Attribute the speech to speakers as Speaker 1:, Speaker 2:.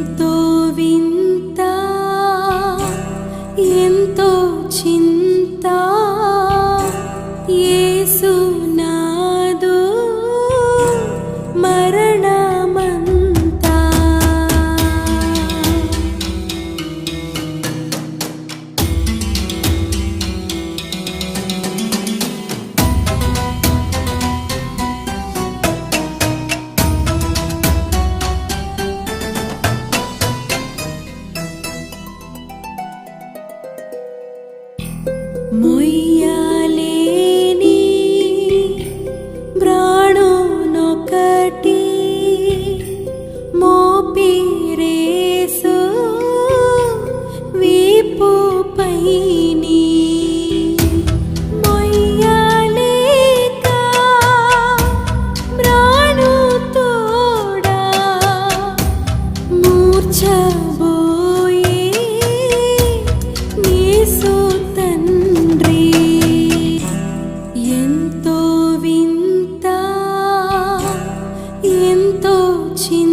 Speaker 1: ఎంతో వింత ఎంతో చిన్న మూర్ఛబోయే యేసు తండ్రి ఎంతో వింత ఎంతో చిన్న